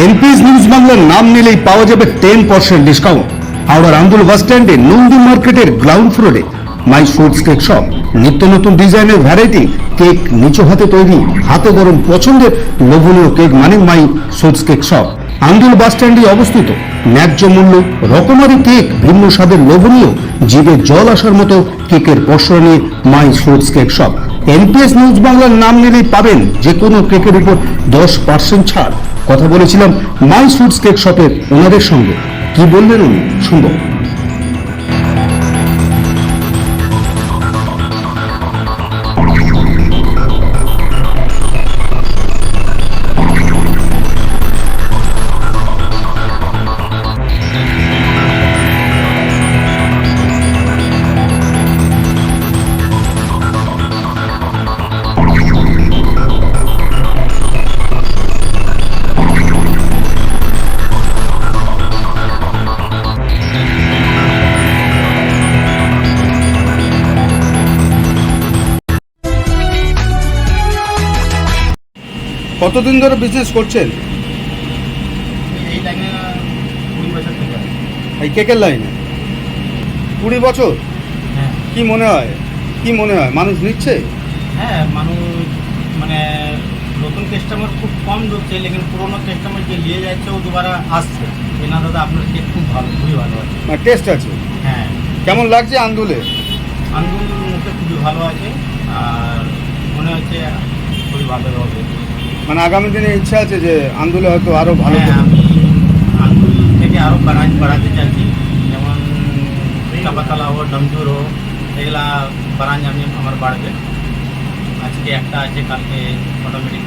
NPS news বাংলার নাম নিলেই পাওয়া যাবে টেন পার্সেন্ট ডিসকাউন্ট হাওড়ার আন্দুল বাস স্ট্যান্ডে নন্দী মার্কেটের গ্রাউন্ড ফ্লোরে মাই ফুডস কেক শপ নিত্য নতুন ডিজাইনের ভ্যারাইটি কেক নিচু হাতে তৈরি, হাতে গরম পছন্দের লোভনীয় কেক মানে my sweets cake shop Andul bus স্ট্যান্ডে অবস্থিত ন্যায্য মূল্য রকমারি কেক ভিন্ন স্বাদের লোভনীয়, জিভে জল আসার মতো কেকের নিয়ে my foods cake shop NPS news বাংলার নাম নিলেই পাবেন যে কোনো কেকের উপর দশ পার্সেন্ট ছাড়। কথা বলেছিলাম মাই ফুডস কেক শপের ওনাদের সঙ্গে। কি বললেন উনি? শুনব। কতদিন ধরে বিজনেস করছেন? এই কেকের লাইনে কুড়ি বছর? হ্যাঁ। কি মনে হয়? কি মনে হয়? মানুষ নিচ্ছে? হ্যাঁ মানুষ মানে নতুন কাস্টমার খুব কম ঢুকছে লেকিন পুরোনো কাস্টমার যে নিয়ে যাচ্ছে ও দুবারা আসছে। যে না দাদা আপনার কেক খুব ভালো খুবই ভালো আছে। টেস্ট আছে? হ্যাঁ। কেমন লাগছে আন্দুলে? আন্দুল মুখে খুবই ভালো আছে আর মনে হচ্ছে খুবই ভালো হবে। মানে আগামী দিনে ইচ্ছা আছে যে আন্দুলে হয়তো আরও ভালো হ্যাঁ আমি আন্দুল থেকে আরও বাড়াতে চাইছি। যেমন চাপাতলা হোক ডমজুর হোক এগুলা ব্রাঞ্চ আমি আমার বাড়বে। আজকে একটা আছে কালকে অটোমেটিক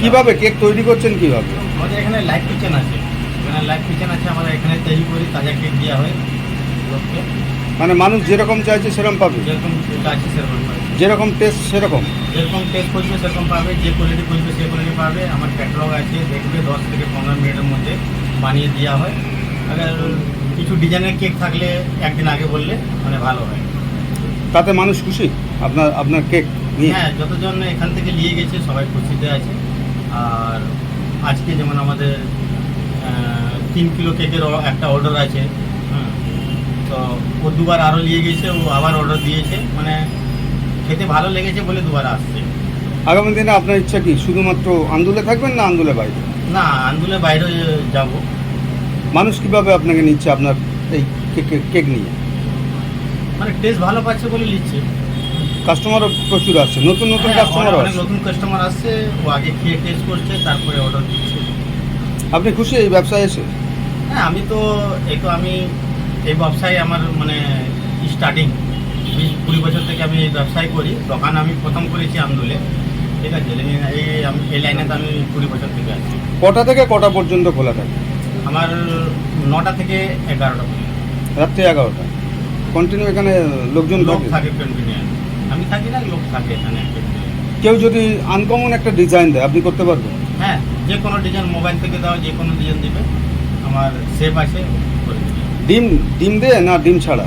কীভাবে কেক তৈরি করছেন কীভাবে? আমাদের এখানে লাইভ কিচেন আছে। এখানে লাইভ কিচেন আছে আমরা এখানে তৈরি করি তাজা কেক দেওয়া হয়। লোককে মানে মানুষ যেরকম চাইছে সেরকম পাবে? যেরকম আছে সেরকম পাবে। যেরকম টেস্ট সেরকম। যেরকম টেস্ট করবে সেরকম পাবে। যে কোয়ালিটি করবে সে কোয়ালিটি পাবে। আমার ক্যাটালগ আছে দেখবে দশ থেকে পনেরো মিনিটের মধ্যে বানিয়ে দেওয়া হয়। আবার কিছু ডিজাইনের কেক থাকলে একদিন আগে বললে মানে ভালো হয়। তাতে মানুষ খুশি? আপনার আপনার কেক হ্যাঁ যতজন এখান থেকে নিয়ে গেছে সবাই খুশিতে আছে। আর আজকে যেমন আমাদের তিন কিলো কেকের একটা অর্ডার আছে। তো ও দুবার আরও নিয়ে গেছে ও আবার অর্ডার দিয়েছে। মানে খেতে ভালো লেগেছে বলে দুবার আসছে। আগামী দিনে আপনার ইচ্ছা কি? শুধুমাত্র আন্দুলে থাকবেন না আন্দুলে বাইরে? না আন্দুলে বাইরে যাব। মানুষ কীভাবে আপনাকে নিচ্ছে আপনার এই কেক নিয়ে? মানে টেস্ট ভালো পাচ্ছে বলে নিচ্ছে। কাস্টমারও প্রচুর আসছে। নতুন নতুন কাস্টমার কাস্টমারও অনেক আসছে। নতুন কাস্টমার আসছে ও আগে খেয়ে টেস্ট করছে তারপরে অর্ডার দিচ্ছে। আপনি খুশি এই ব্যবসায় এসে? হ্যাঁ আমি তো এই তো আমি এই ব্যবসায় আমার মানে স্টার্টিং কুড়ি বছর থেকে আমি এই ব্যবসায় করি। দোকান আমি প্রথম করেছি আমদুলে। ঠিক আছে এই আমি- এই লাইনে তো আমি কুড়ি বছর থেকে আছি। কটা থেকে কটা পর্যন্ত খোলা থাকে? আমার নটা থেকে এগারোটা পর্যন্ত। রাত্রি এগারোটা। কন্টিনিউ এখানে লোকজন লোক থাকে? কন্টিনিউ আমি থাকি না লোক থাকে এখানে কেউ যদি আনকমন একটা ডিজাইন দেয় আপনি করতে পারবেন? হ্যাঁ যে কোনো ডিজাইন মোবাইল থেকে দাও যে কোনো ডিজাইন দেবে। আমার সেভ আছে ডিম ডিম দেয় না ডিম ছাড়া?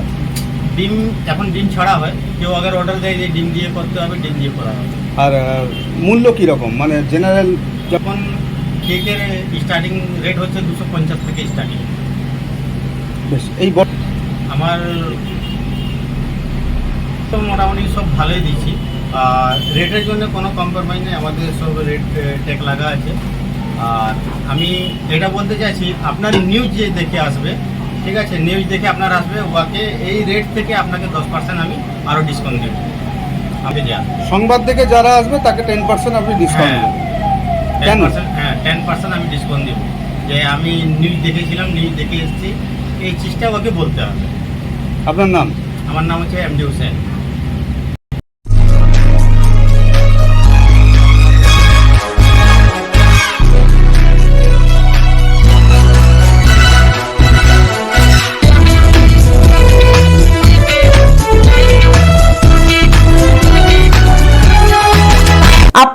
ডিম এখন ডিম ছাড়া হয়। কেউ আগে অর্ডার দেয় যে ডিম দিয়ে করতে হবে ডিম দিয়ে করা হবে। আর মূল্য কীরকম? মানে জেনারেল যখন কেকের স্টার্টিং রেট হচ্ছে দুশো পঞ্চাশ থেকে স্টার্টিং বেশ এই আমার তো মোটামুটি সব ভালোই দিচ্ছি। আর রেটের জন্য কোনো কম্প্রোমাইজ নেই আমাদের সব রেট ট্যাগ লাগা আছে। আর আমি এটা বলতে চাইছি আপনার নিউজ যে দেখে আসবে ঠিক আছে নিউজ দেখে আপনার আসবে ওয়াকে এই রেট থেকে আপনাকে দশ পার্সেন্ট আমি আরও ডিসকাউন্ট দেবো। আপনি যা। সংবাদ থেকে যারা আসবে তাকে টেন পার্সেন্ট আপনি ডিসকাউন্ট হ্যাঁ। দেবেন। টেন পার্সেন্ট হ্যাঁ টেন পার্সেন্ট আমি ডিসকাউন্ট দেবো। যে আমি নিউজ দেখেছিলাম নিউজ দেখে এসেছি এই চিজটা ওকে বলতে হবে। আপনার নাম? আমার নাম হচ্ছে এম ডি হোসেন